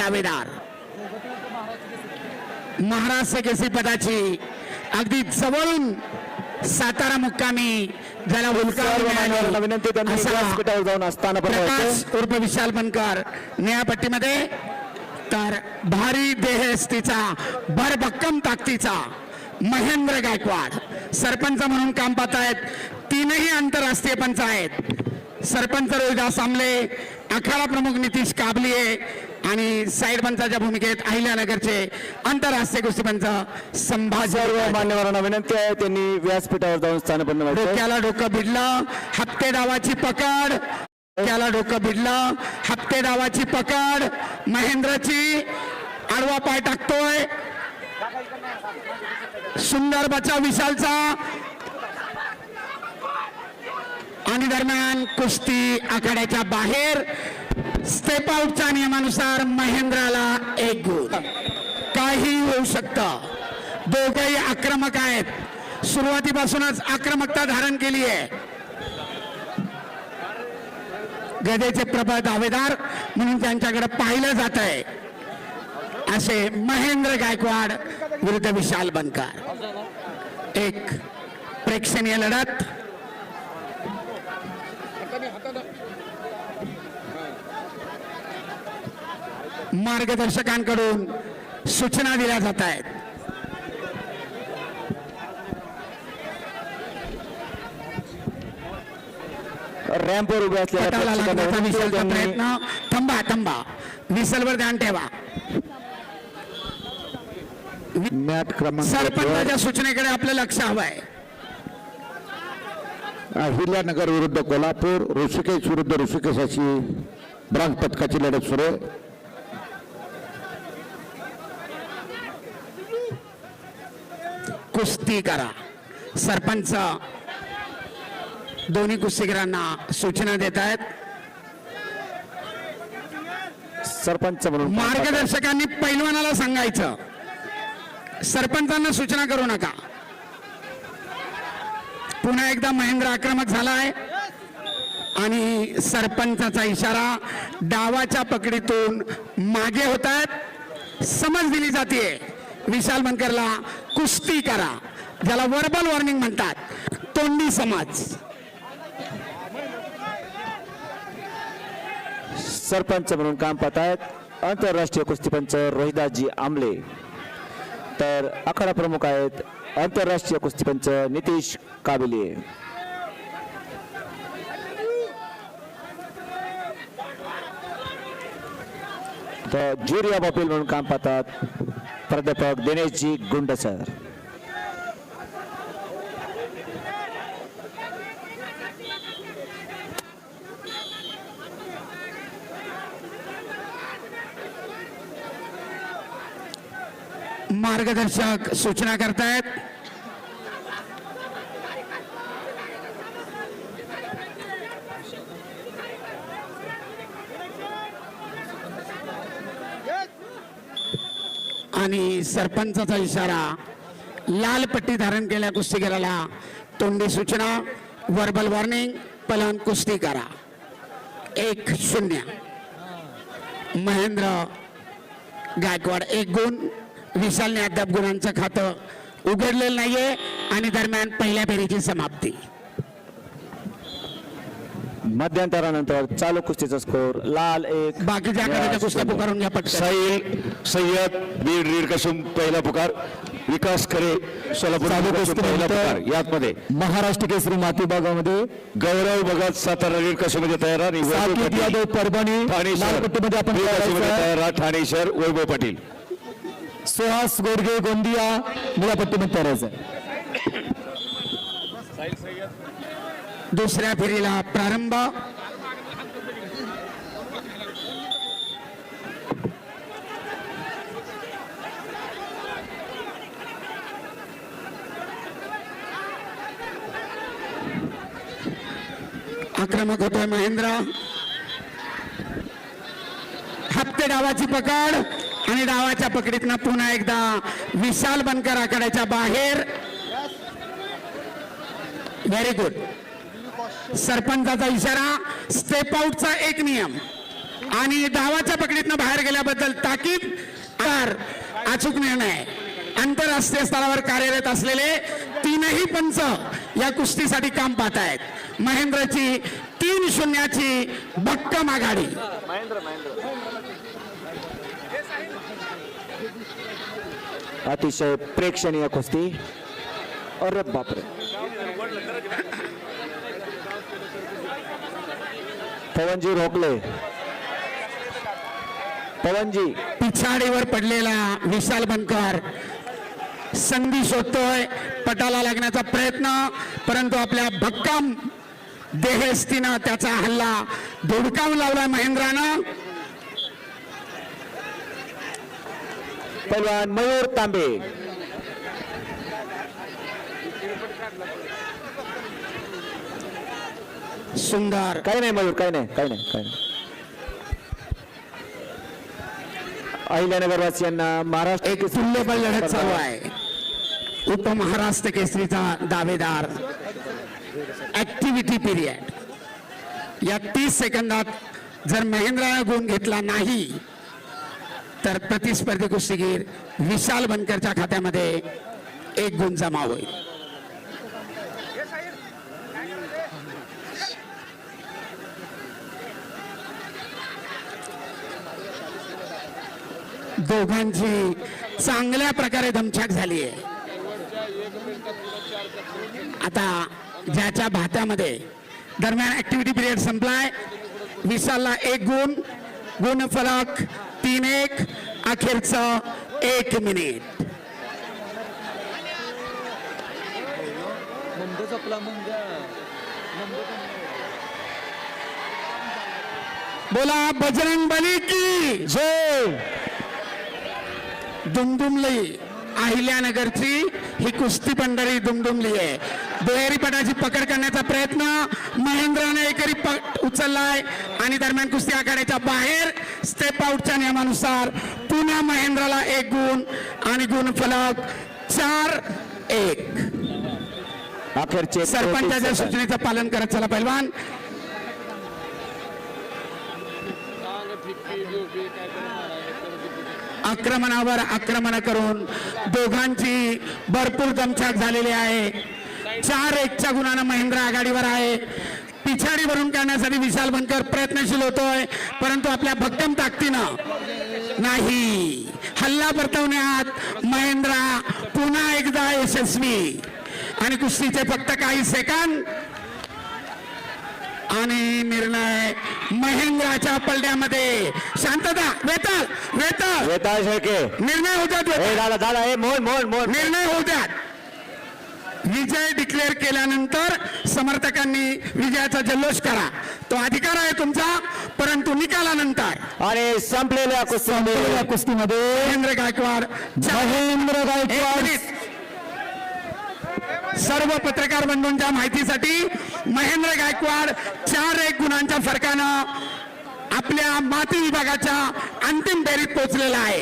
दावेदार. महाराष्ट्र केसरी पदाची अगदी जवळून सातारा मुक्कामी ज्याला हुलका सर्व मान्यवरांना मिळाली, विनंती जाऊन असताना प्रकाश उर्फ विशाल बनकर निळ्यापट्टीमध्ये तर भारी देहस्तीचा भरभक्कम ताकदीचा महेंद्र गायकवाड. सरपंच म्हणून काम पाहत आहेत तीनही आंतरराष्ट्रीय पंच आहेत. सरपंच रोहिदास आमले अखाडा प्रमुख नितीश काबलिये आणि साईड पंचाच्या भूमिकेत अहिल्यानगरचे आंतरराष्ट्रीय कुस्तीपंच संभाजी सर्व मान्यवरांना विनंती आहे. त्यांनी व्यासपीठावर जाऊन स्थानपन्न व्हायचं डोक्याला डोकं भिडलं हप्ते डावाची पकड. डोक्याला डोकं भिडलं हप्ते डावाची पकड. महेंद्रची आडवा पाय टाकतोय. सुंदर बचा विशालचा. आणि दरम्यान कुस्ती आखाड्याच्या बाहेर. स्टेप आउटच्या नियमानुसार महेंद्राला एक गोल काही होऊ शकतं. दोघंही आक्रमक आहेत. सुरुवातीपासूनच आक्रमकता धारण केली आहे. गदेचे प्रबळ दावेदार म्हणून त्यांच्याकडे पाहिलं जात आहे असे महेंद्र गायकवाड विरुद्ध विशाल बनकर. एक प्रेक्षणीय लढत. मार्गदर्शकांकडून सूचना दिल्या जात आहेत. रॅम्पवर उभे असलेल्या प्रयत्न. थांबा थांबा. विसलवर ध्यान ठेवा. मॅट क्रमांक सरपंचाच्या सूचनेकडे आपलं लक्ष हवंय. अहिल्यानगर विरुद्ध कोल्हापूर ऋषिकेश विरुद्ध ऋषिकेश अशी ब्रांच पथकाची लढत सुरू आहे. कुस्ती करा. सरपंच दोन्ही कुस्तीगीरांना सूचना देत आहेत सरपंच म्हणून मार्गदर्शकांनी पैलवानाला सांगायचं. सरपंचांना सूचना करू नका. पुन्हा एकदा महेंद्र आक्रमक झालाय. आणि सरपंचाचा इशारा डावाच्या पकडीतून मागे होत आहेत समज दिली जाते विशाल बनकरला कुस्ती करा. ज्याला वर्बल वॉर्निंग म्हणतात तोंडी समाज. सरपंच म्हणून काम पाहत आहेत आंतरराष्ट्रीय कुस्तीपंच रोहिदासजी आमले. तर आखाडा प्रमुख आहेत आंतरराष्ट्रीय कुस्तीपंच नितीश काबिले. तर ज्युरिया ऑफ म्हणून काम पाहतात प्राध्यापक दिनेशजी गुंड सर. मार्गदर्शक सूचना करतायत. आणि सरपंचाचा इशारा लाल पट्टी धारण केलेल्या कुस्तीगीराला. तोंडी सूचना वर्बल वॉर्निंग पलन कुस्ती करा. एक शून्य. महेंद्र गायकवाड एक गुण. विशालने अद्याप गुणांचं खातं उघडलेलं नाहीये आणि दरम्यान पहिल्या फेरीची समाप्ती. मध्यंतरानंतर चालू कुस्तीचा स्कोर लाल एक बाकीच्या आखाड्याच्या कुस्त्या पुकारून घ्या पटकन साहिल सय्यद बीड रीड कसुम पहिला पुकार विकास खरे सोलापूर चालू पहिला पुकार यातमध्ये महाराष्ट्र केसरी माती भागामध्ये गौरव भगत सातारा रीड तयार आणि वैभव साकेत पाटील. यादव परभणी ठाणे आपण कसुमध्ये. तयार आहे. ठाणे शहर वैभव पाटील सुहास गोडगे गोंदिया निळापट्टीमध्ये तयारायचं दुसऱ्या फेरीला प्रारंभ. आक्रमक होतोय महेंद्र. हप्ते डावाची पकड आणि डावाच्या पकडीतनं पुन्हा एकदा विशाल बनकर आखाड्याच्या बाहेर. व्हेरी गुड सरपंचाचा इशारा स्टेप आउटचा एक नियम. आणि डावाच्या पकडीतनं बाहेर गेल्याबद्दल ताकीद तर अचूक निर्णय. आंतरराष्ट्रीय स्तरावर कार्यरत असलेले तीनही पंच या कुस्तीसाठी काम पाहत आहेत. महेंद्रची तीन शून्याची भक्कम आघाडी. अतिशय प्रेक्षणीय कुस्ती. अरे बापरे. पवनजी रोकले पवनजी. पिछाडीवर पडलेला विशाल बनकर. संधी शोधतोय पटाला लागण्याचा प्रयत्न परंतु आपल्या भक्कम देहस्तीनं त्याचा हल्ला धुडकावून लावला महेंद्रानं. पैलवान मयूर तांबे. सुंदर. काही नाही मयूर काही नाही काही नाही काही नाही. अहिल्यानगरवासियांना महाराष्ट्र एक तुल्यबळ लढत चालू आहे. उपमहाराष्ट्र केसरीचा दावेदार. ऍक्टिव्हिटी पिरियड या तीस सेकंदात जर महेंद्रानं गुण घेतला नाही तर प्रतिस्पर्धी कुस्तीगीर विशाल बनकरच्या खात्यामध्ये एक गुण जमा होईल. दोघांची चांगल्या प्रकारे दमछाक झाली आहे. आता ज्याच्या भात्यामध्ये दरम्यान ऍक्टिव्हिटी पिरियड संपलाय. विशालला एक गुण गुण फलक तीन एक अखेरचं एक मिनिट. बोला बजरंग बली की. जय. दुमदुमली अहिल्यानगरची ही कुस्ती पंढरी दुमदुमली आहे. दुहेरी पटाची पकड करण्याचा प्रयत्न महेंद्राने एकरी पट उचललाय आणि दरम्यान कुस्ती आखाड्याच्या बाहेर स्टेप आउटच्या नियमानुसार पुन्हा महेंद्राला एक गुण आणि गुण फलक चार एक. अखेरचे सरपंचाच्या 34 सेकंद. सूचनेचं पालन करत चला पैलवान. आक्रमणावर आक्रमण करून दोघांची भरपूर दमछाक झालेली आहे. चार एकच्या गुणानं महेंद्र आघाडीवर आहे. पिछाडी भरून काढण्यासाठी विशाल बनकर प्रयत्नशील होतोय परंतु आपल्या भक्कम ताकदीनं नाही. हल्ला परतवण्यात महेंद्रा पुन्हा एकदा यशस्वी. आणि कुस्तीचे फक्त काही सेकंद आणि निर्णय महेंद्राच्या पलड्यामध्ये. शांतता वेताल वेताल वेताळ शेळके. निर्णय होत्यात ए वेताल. दादा दादा ए मोहन मोहन मोहन निर्णय होत्यात विजय डिक्लेअर केल्यानंतर समर्थकांनी विजयाचा जल्लोष करा. तो अधिकार आहे तुमचा परंतु निकालानंतर. आणि संपलेल्या कुस्तीमध्ये. कुस्तीमध्ये. महेंद्र गायकवाड. महेंद्र गायकवाड. सर्व पत्रकार बंधूंच्या माहितीसाठी महेंद्र गायकवाड चार एक गुणांच्या फरकानं आपल्या माती विभागाच्या अंतिम फेरीत पोहोचलेला आहे.